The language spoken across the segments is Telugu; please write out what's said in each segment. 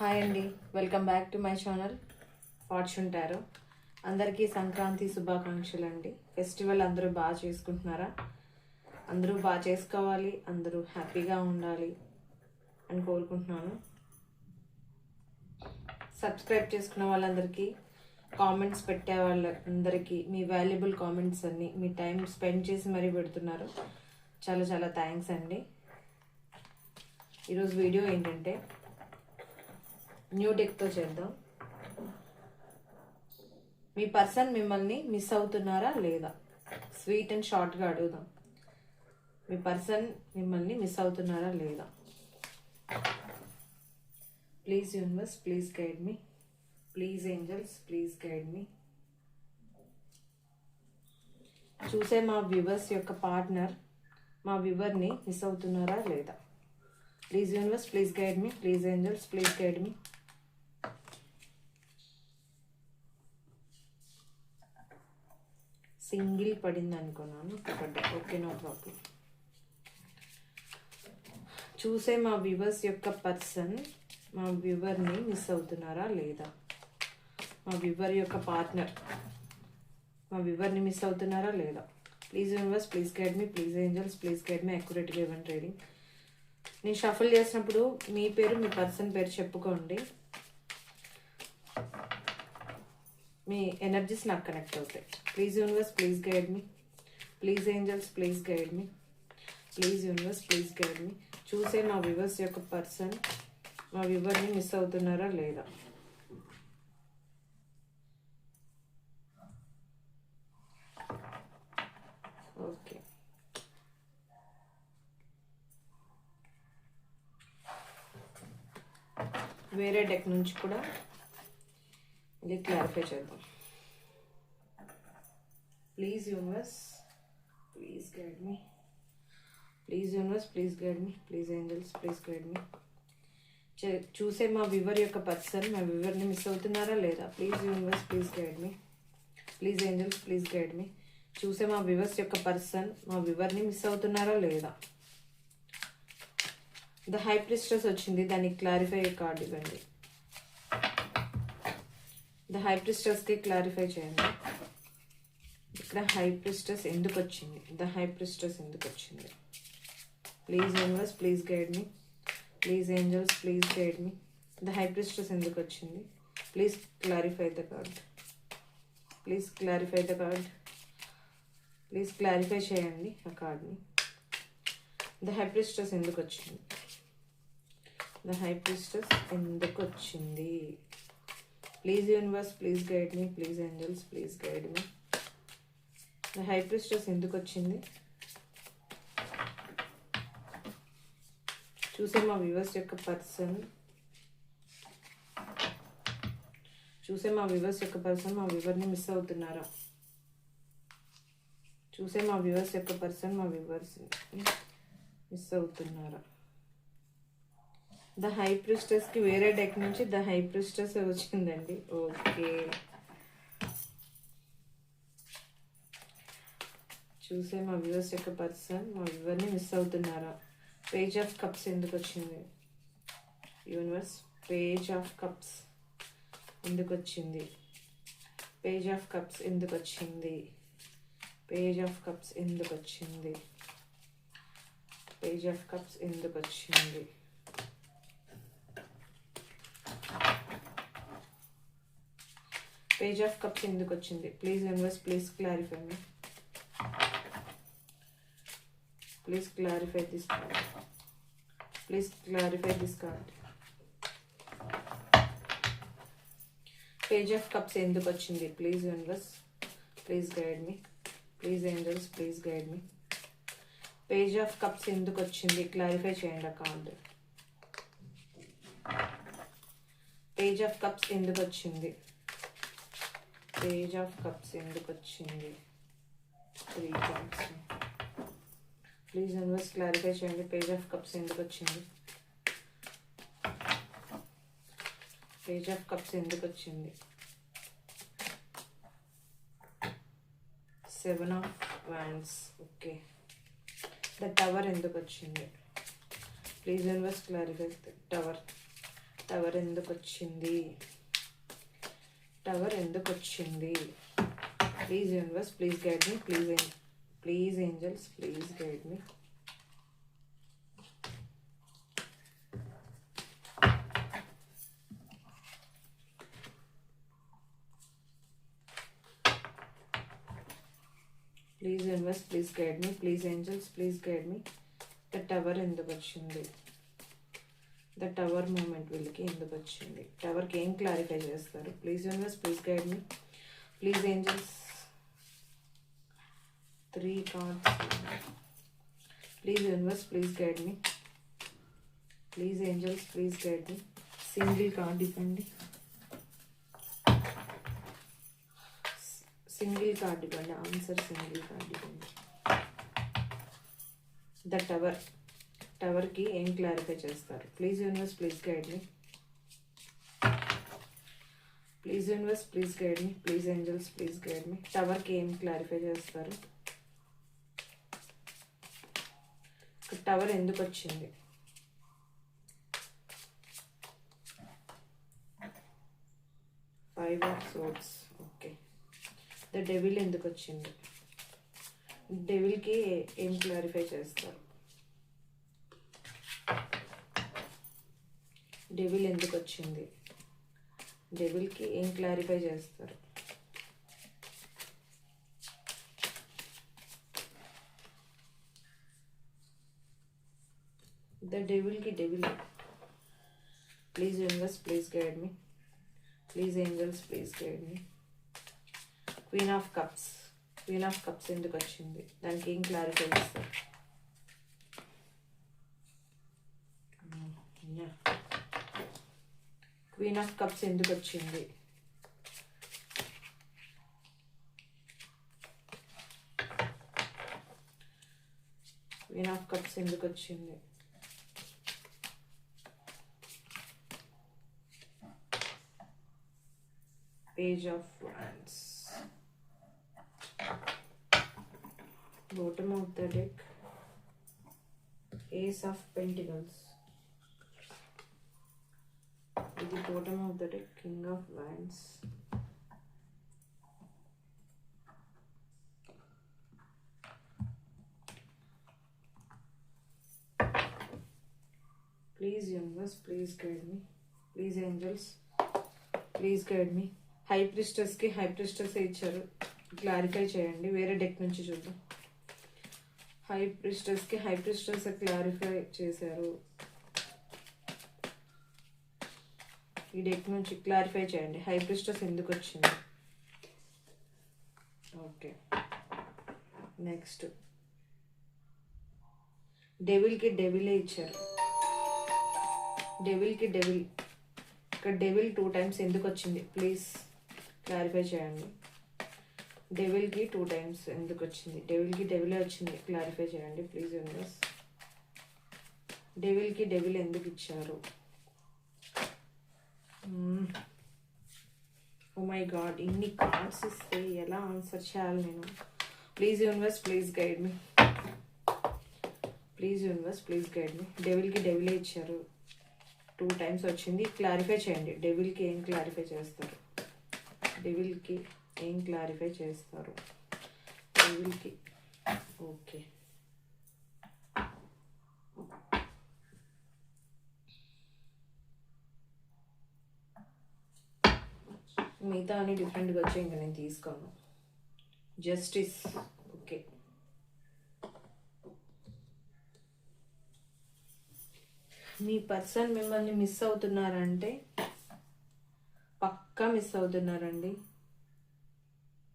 హాయ్ అండి. Welcome back to my channel. Fortune Tarot అందరికీ సంక్రాంతి శుభాకాంక్షలు అండి. ఫెస్టివల్ అందరూ బాగా చేసుకుంటున్నారా? అందరూ బాగా చేసుకోవాలి. అందరూ హ్యాపీగా ఉండాలి అని కోరుకుంటున్నాను. సబ్స్క్రైబ్ చేసుకున్న వాళ్ళందరికీ కామెంట్స్ పెట్టే వాళ్ళందరికీ మీ వాల్యుబుల్ కామెంట్స్ అన్నీ మీ టైం స్పెండ్ చేసి మరీ పెడుతున్నారు. చాలా చాలా థ్యాంక్స్ అండి. ఈరోజు వీడియో ఏంటంటే న్యూ డెక్తో చేద్దాం. మీ పర్సన్ మిమ్మల్ని మిస్ అవుతున్నారా లేదా? స్వీట్ అండ్ షార్ట్గా అడుగుదాం. మీ పర్సన్ మిమ్మల్ని మిస్ అవుతున్నారా లేదా? Please universe please guide me. Please angels please guide me. చూసే మా వ్యూవర్స్ యొక్క పార్ట్నర్ మా వ్యూవర్ని మిస్ అవుతున్నారా లేదా? Please universe please guide me. Please angels please guide me. Single పడింది అనుకున్నాను. పడ్డా ఓకే నో ప్రాబ్లం. చూసే మా వ్యూవర్స్ యొక్క పర్సన్ మా వ్యూవర్ని మిస్ అవుతున్నారా లేదా? మా వ్యూవర్ యొక్క పార్ట్నర్ మా వ్యూవర్ని మిస్ అవుతున్నారా లేదా? Please universe please guide me please angels please guide me అక్యురేట్గా ఇవ్వండి ట్రేడింగ్ నేను షఫల్ చేసినప్పుడు మీ పేరు మీ పర్సన్ పేరు చెప్పుకోండి. మీ ఎనర్జీస్ నాకు కనెక్ట్ అవుతాయి. Please universe please guide me please angels please guide me please universe please guide me చూసే మా వివర్స్ యొక్క పర్సన్ మా వివర్ని మిస్ అవుతున్నారా లేదా? ఓకే వేరే డెక్ నుంచి కూడా ఇది క్లారిఫై చేద్దాం please universe please guide me please universe please guide me please angels please guide me చూసే మా వివర్ యొక్క పర్సన్ మా వివర్ని మిస్ అవుతున్నారా లేదా? Please universe please guide me please angels please guide me చూసే మా వివర్స్ యొక్క పర్సన్ మా వివర్ని మిస్ అవుతున్నారా లేదా? ద హై ప్రిస్టర్స్ వచ్చింది. దానికి క్లారిఫై కార్డు ఇవ్వండి. ద హై ప్రిస్టర్స్కి క్లారిఫై చేయండి. ఇక్కడ హై ప్రిస్టర్స్ ఎందుకు వచ్చింది? ద హై ప్రిస్టర్స్ ఎందుకు వచ్చింది? Please universe please guide me please angels please guide me the high priestess ఎందుకు వచ్చింది? Please clarify the card please clarify the card please clarify చేయండి ఆ కార్డ్ని ద హై ప్రిస్టర్స్ ఎందుకు వచ్చింది? ద హై ప్రిస్టర్స్ ఎందుకు వచ్చింది? Please universe please guide me please angels please guide me high priestess ఎందుకు వచ్చింది? చూసే మా వ్యూవర్స్ యొక్క పర్సన్ చూసే మా వ్యూవర్స్ యొక్క పర్సన్ మా వ్యూవర్ని మిస్ అవుతున్నారా? చూసే మా వ్యూవర్స్ యొక్క పర్సన్ మా వ్యూవర్స్ మిస్ అవుతున్నారా? ద హై ప్రిస్టర్స్కి వేరే డెక్ నుంచి ద హై ప్రిస్టర్స్ వచ్చిందండి. ఓకే చూసే మా వ్యూవర్స్ యొక్క పర్సన్ మా వ్యూవర్ని మిస్ అవుతున్నారా? పేజ్ ఆఫ్ కప్స్ ఎందుకు వచ్చింది? యూనివర్స్ పేజ్ ఆఫ్ కప్స్ ఎందుకు వచ్చింది? పేజ్ ఆఫ్ కప్స్ ఎందుకు వచ్చింది? పేజ్ ఆఫ్ కప్స్ ఎందుకు వచ్చింది? పేజ్ ఆఫ్ కప్స్ ఎందుకు వచ్చింది? పేజ్ ఆఫ్ కప్స్ ఎందుకు వచ్చింది? Please universe please clarify me please clarify this card please clarify this card page of cups ఎందుకు వచ్చింది? Please universe please guide me please angels please guide me page of cups ఎందుకు వచ్చింది? క్లారిఫై చేయండి అకౌంట్ పేజ్ ఆఫ్ కప్స్ ఎందుకు వచ్చింది? పేజ్ ఆఫ్ కప్స్ ఎందుకు వచ్చింది three cups please universe clarify చేయండి పేజ్ ఆఫ్ కప్స్ ఎందుకు వచ్చింది పేజ్ ఆఫ్ కప్స్ ఎందుకు వచ్చింది seven of wands okay the tower ఎందుకు వచ్చింది please universe clarify tower tower ఎందుకు వచ్చింది టవర్ ఎందుకు వచ్చింది? Please universe please guide me please please angels please guide me please universe please guide me please angels please guide me the tower ఎందుకు వచ్చింది? ద టవర్ మూమెంట్ వీళ్ళకి ఎందుకు వచ్చింది? టవర్కి ఏం క్లారిఫై చేస్తారు? Please universe please guide me. Please angels. Three cards. Please universe please guide me. Please angels please guide me. Single card ఇవ్వండి. సింగిల్ కార్డ్ ఇవ్వండి. ఆన్సర్ సింగిల్ కార్డ్ ఇవ్వండి. The tower. టవర్కి ఏం క్లారిఫై చేస్తారు? Please universe please guide me please universe please guide me please angels please guide me టవర్కి ఏం క్లారిఫై చేస్తారు? టవర్ ఎందుకు వచ్చింది? Five of swords okay the devil ఎందుకు వచ్చింది? డెవిల్కి ఏం క్లారిఫై చేస్తారు? డెవిల్ ఎందుకు వచ్చింది? డెవిల్కి ఏం క్లారిఫై చేస్తారు? The డెవిల్కి devil please universe please guide me please angels please guide me queen of cups queen of cups ఎందుకు వచ్చింది? దానికి ఏం క్లారిఫై చేస్తారు? క్వీన్ ఆఫ్ కప్స్ ఎందుకు వచ్చింది? క్వీన్ ఆఫ్ కప్స్ ఎందుకు వచ్చింది? Page of wands bottom of the deck. Ace of pentacles. ఇది bottom of the deck king of wands please universe please guide me please angels please guide me high ప్రిస్టర్స్కి high priestess ఇచ్చారు? క్లారిఫై చేయండి. వేరే డెక్ నుంచి చూద్దాం. హై ప్రిస్టర్స్కి హై ప్రిస్టర్స్ క్లారిఫై చేశారు? ఈ డెక్ నుంచి క్లారిఫై చేయండి. హైప్రిస్టర్స్ ఎందుకు వచ్చింది? ఓకే. నెక్స్ట్. డెవిల్కి డెవిలే ఇచ్చారు. డెవిల్కి డెవిల్. ఇక్కడ డెవిల్ టూ టైమ్స్ ఎందుకు వచ్చింది? ప్లీజ్ క్లారిఫై చేయండి. డెవిల్కి టూ టైమ్స్ ఎందుకు వచ్చింది? డెవిల్కి డెవిలే వచ్చింది. క్లారిఫై చేయండి ప్లీజ్ యూనివర్స్ డెవిల్కి డెవిల్ ఎందుకు ఇచ్చారు? ఓ మై గాడ్ ఇన్ని కార్డ్స్ ఇస్తే ఎలా ఆన్సర్ చేయాలి నేను? Please universe please guide me please universe please guide me డెవిల్కి డెవిలే ఇచ్చారు. టూ టైమ్స్ వచ్చింది. క్లారిఫై చేయండి. డెవిల్కి ఏం క్లారిఫై చేస్తారు? డెవిల్కి ఏం క్లారిఫై చేస్తారు? డెవిల్కి ఓకే మిగతా అన్ని డిఫరెంట్గా వచ్చాయి ఇంకా నేను తీసుకోను. జస్టిస్ ఓకే మీ పర్సన్ మిమ్మల్ని మిస్ అవుతున్నారంటే పక్కా మిస్ అవుతున్నారండి.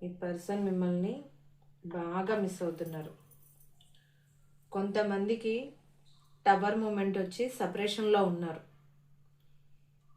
మీ పర్సన్ మిమ్మల్ని బాగా మిస్ అవుతున్నారు. కొంతమందికి టవర్ మూమెంట్ వచ్చి సపరేషన్లో ఉన్నారు.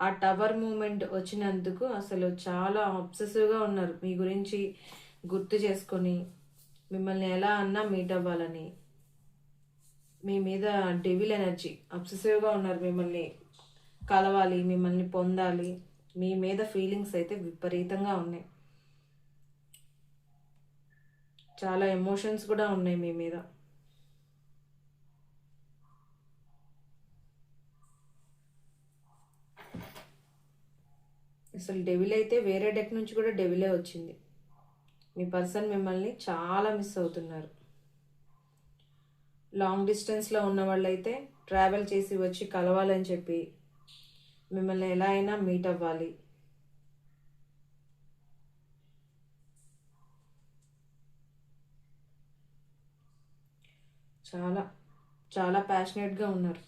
ఆ టవర్ మూమెంట్ వచ్చినందుకు అసలు చాలా అబ్సెసివ్గా ఉన్నారు. మీ గురించి గుర్తు చేసుకొని మిమ్మల్ని ఎలా అన్నా మీట్ అవ్వాలని. మీ మీద డెవిల్ ఎనర్జీ అబ్సెసివ్గా ఉన్నారు మిమ్మల్ని కలవాలి మిమ్మల్ని పొందాలి. మీ మీద ఫీలింగ్స్ అయితే విపరీతంగా ఉన్నాయి. చాలా ఎమోషన్స్ కూడా ఉన్నాయి మీ మీద. అసలు డెవిల్ అయితే వేరే డెక్ నుంచి కూడా డెవిలే వచ్చింది. మీ పర్సన్ మిమ్మల్ని చాలా మిస్ అవుతున్నారు. లాంగ్ డిస్టెన్స్లో ఉన్న వాళ్ళైతే ట్రావెల్ చేసి వచ్చి కలవాలని చెప్పి మిమ్మల్ని ఎలా అయినా మీట్ అవ్వాలి. చాలా చాలా ప్యాషనేట్గా ఉన్నారు.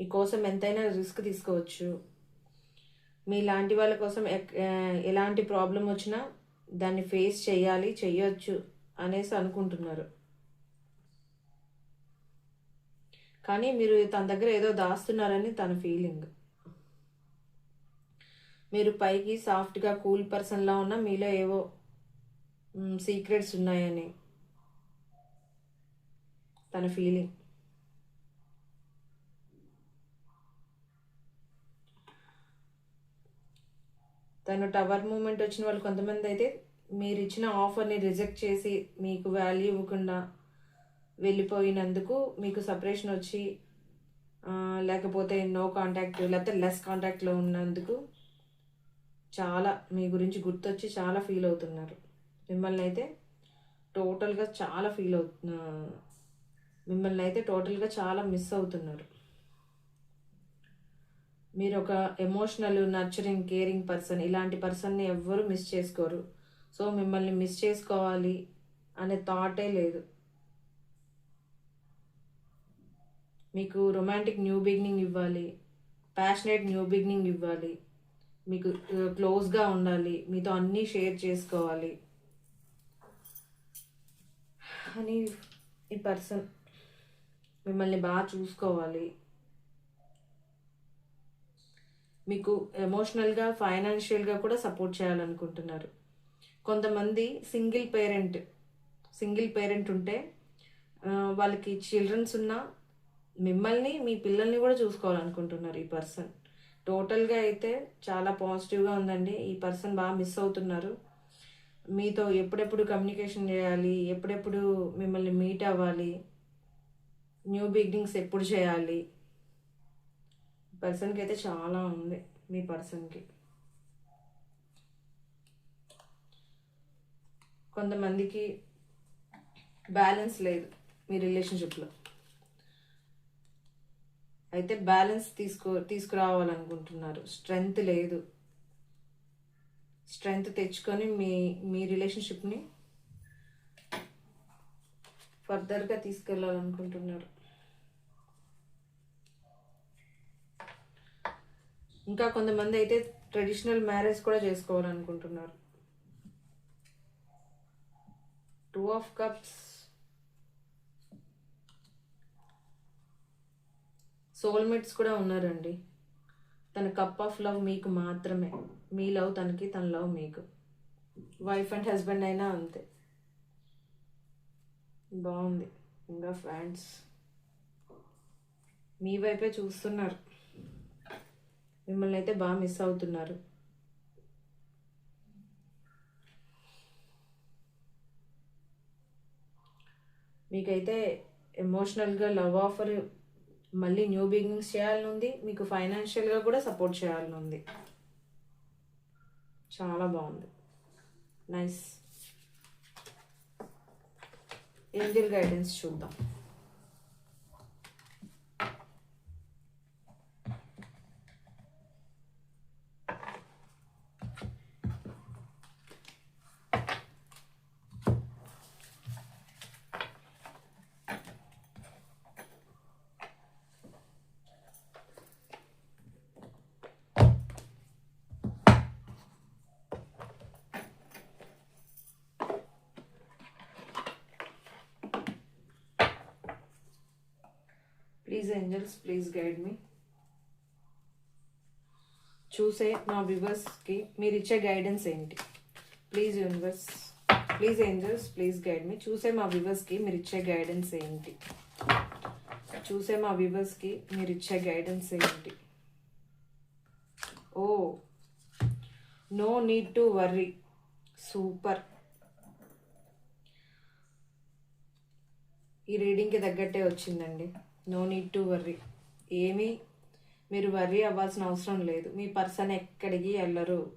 మీకోసం కోసం ఎంతైనా రిస్క్ తీసుకోవచ్చు. మీలాంటి వాళ్ళ కోసం ఎలాంటి ప్రాబ్లం వచ్చినా దాన్ని ఫేస్ చేయాలి చేయొచ్చు అనేసి అనుకుంటున్నారు. కానీ మీరు తన దగ్గర ఏదో దాస్తున్నారని తన ఫీలింగ్. మీరు పైకి సాఫ్ట్గా కూల్ పర్సన్లా ఉన్న మీలో ఏవో సీక్రెట్స్ ఉన్నాయని తన ఫీలింగ్. తను టవర్ మూమెంట్ వచ్చిన వాళ్ళు కొంతమంది అయితే మీరు ఇచ్చిన ఆఫర్ని రిజెక్ట్ చేసి మీకు వాల్యూ ఇవ్వకుండా వెళ్ళిపోయినందుకు మీకు సపరేషన్ వచ్చి లేకపోతే నో కాంటాక్ట్ లేకపోతే లెస్ కాంటాక్ట్లో ఉన్నందుకు చాలా మీ గురించి గుర్తొచ్చి చాలా ఫీల్ అవుతున్నారు. మిమ్మల్ని అయితే టోటల్గా చాలా ఫీల్ అవుతున్న మిమ్మల్ని అయితే టోటల్గా చాలా మిస్ అవుతున్నారు. మీరు ఒక ఎమోషనల్ నర్చరింగ్ కేరింగ్ పర్సన్ ఇలాంటి పర్సన్ని ఎవ్వరు మిస్ చేసుకోరు. సో మిమ్మల్ని మిస్ చేసుకోవాలి అనే థాటే లేదు. మీకు రొమాంటిక్ న్యూ బిగినింగ్ ఇవ్వాలి. ప్యాషనేట్ న్యూ బిగినింగ్ ఇవ్వాలి. మీకు uh, క్లోజ్గా ఉండాలి. మీతో అన్నీ షేర్ చేసుకోవాలి. అని ఈ పర్సన్ మిమ్మల్ని బాగా చూసుకోవాలి. మీకు ఎమోషనల్గా ఫైనాన్షియల్గా కూడా సపోర్ట్ చేయాలనుకుంటున్నారు. కొంతమంది సింగిల్ పేరెంట్ సింగిల్ పేరెంట్ ఉంటే వాళ్ళకి చిల్డ్రన్స్ ఉన్నా మిమ్మల్ని మీ పిల్లల్ని కూడా చూసుకోవాలనుకుంటున్నారు ఈ పర్సన్ టోటల్గా అయితే చాలా పాజిటివ్గా ఉందండి. ఈ పర్సన్ బాగా మిస్ అవుతున్నారు. మీతో ఎప్పుడెప్పుడు కమ్యూనికేషన్ చేయాలి ఎప్పుడెప్పుడు మిమ్మల్ని మీట్ అవ్వాలి న్యూ బిగినింగ్స్ ఎప్పుడు చేయాలి పర్సన్కి అయితే చాలా ఉంది మీ పర్సన్కి. కొంతమందికి బ్యాలెన్స్ లేదు మీ రిలేషన్షిప్లో. అయితే బ్యాలెన్స్ తీసుకో తీసుకురావాలనుకుంటున్నారు. స్ట్రెంగ్త్ లేదు. స్ట్రెంగ్త్ తెచ్చుకొని మీ మీ రిలేషన్షిప్ని ఫర్దర్గా తీసుకెళ్ళాలనుకుంటున్నారు. ఇంకా కొంతమంది అయితే ట్రెడిషనల్ మ్యారేజ్ కూడా చేసుకోవాలనుకుంటున్నారు. టూ ఆఫ్ కప్స్ సోల్మేట్స్ కూడా ఉన్నారండి. తన కప్ ఆఫ్ లవ్ మీకు మాత్రమే. మీ లవ్ తనకి తన లవ్ మీకు. వైఫ్ అండ్ హస్బెండ్ అయినా అంతే. బాగుంది. ఇంకా ఫ్యాన్స్ మీ వైపే చూస్తున్నారు. మిమ్మల్ని అయితే బాగా మిస్ అవుతున్నారు. మీకైతే ఎమోషనల్గా లవ్ ఆఫర్ మళ్ళీ న్యూ బిగినింగ్స్ చేయాలని ఉంది మీకు ఫైనాన్షియల్గా కూడా సపోర్ట్ చేయాలని ఉంది చాలా బాగుంది. నైస్ ఏంజిల్ గైడెన్స్ చూద్దాం. Please angels please guide me చూసే మా వ్యూవర్స్కి మీరు ఇచ్చే గైడెన్స్ ఏంటి? Please universe please angels please guide me చూసే మా వ్యూవర్స్కి మీరు ఇచ్చే గైడెన్స్ ఏంటి? చూసే మా వ్యూవర్స్కి మీరు ఇచ్చే గైడెన్స్ ఏంటి? ఓ no need to worry super ఈ రీడింగ్కి తగ్గట్టే వచ్చిందండి. నో నీడ్ టు వర్రీ ఏమీ? మీరు వర్రీ అవ్వాల్సిన అవసరం లేదు. మీ పర్సన్ ఎక్కడికి వెళ్ళరు.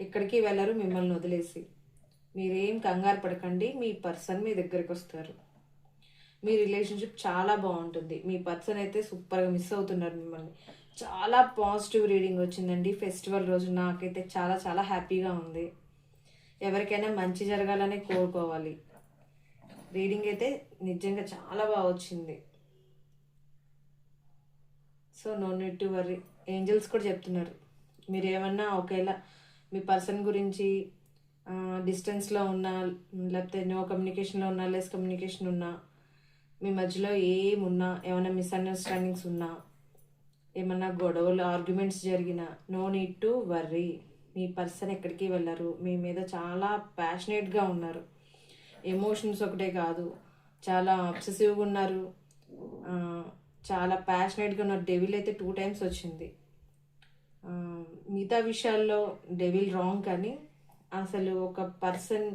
ఎక్కడికి వెళ్ళరు మిమ్మల్ని వదిలేసి. మీరేం కంగారు పడకండి. మీ పర్సన్ మీ దగ్గరికి వస్తారు. మీ రిలేషన్షిప్ చాలా బాగుంటుంది. మీ పర్సన్ అయితే సూపర్గా మిస్ అవుతున్నారు మిమ్మల్ని. చాలా పాజిటివ్ రీడింగ్ వచ్చిందండి ఫెస్టివల్ రోజు. నాకైతే చాలా చాలా హ్యాపీగా ఉంది. ఎవరికైనా మంచి జరగాలనే కోరుకోవాలి. రీడింగ్ అయితే నిజంగా చాలా బాగా వచ్చింది. So no need to worry angels కూడా చెప్తున్నారు. మీరు ఏమన్నా ఒకవేళ మీ పర్సన్ గురించి డిస్టెన్స్లో ఉన్నా లేకపోతే నో కమ్యూనికేషన్లో ఉన్నా లెస్ కమ్యూనికేషన్ ఉన్నా మీ మధ్యలో ఏమున్నా ఏమైనా మిస్అండర్స్టాండింగ్స్ ఉన్నా ఏమన్నా గొడవలు ఆర్గ్యుమెంట్స్ జరిగినా నో నీడ్ టు వర్రీ మీ పర్సన్ ఎక్కడికి వెళ్ళరు. మీ మీద చాలా ప్యాషనేట్గా ఉన్నారు. ఎమోషన్స్ ఒకటే కాదు. చాలా అబ్సెసివ్గా ఉన్నారు. చాలా ప్యాషనేట్గా ఉన్న డెవిల్ అయితే టూ టైమ్స్ వచ్చింది. మిగతా విషయాల్లో డెవిల్ రాంగ్ కానీ అసలు ఒక పర్సన్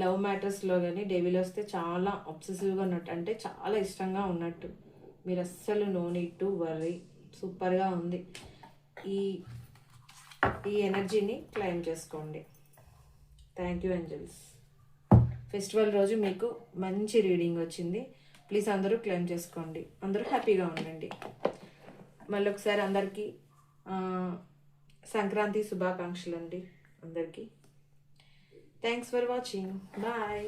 లవ్ మ్యాటర్స్లో కానీ డెవిల్ వస్తే చాలా అబ్సెసివ్గా ఉన్నట్టు అంటే చాలా ఇష్టంగా ఉన్నట్టు. మీరు అస్సలు నో నీడ్ టు వర్రీ సూపర్గా ఉంది. ఈ ఈ ఎనర్జీని క్లైమ్ చేసుకోండి. థ్యాంక్ యూ ఏంజల్స్ ఫెస్టివల్ రోజు మీకు మంచి రీడింగ్ వచ్చింది. ప్లీజ్ అందరూ క్లెయిమ్ చేసుకోండి. అందరూ హ్యాపీగా ఉండండి. మళ్ళీ ఒకసారి అందరికీ సంక్రాంతి శుభాకాంక్షలు అండి అందరికీ. Thanks for watching bye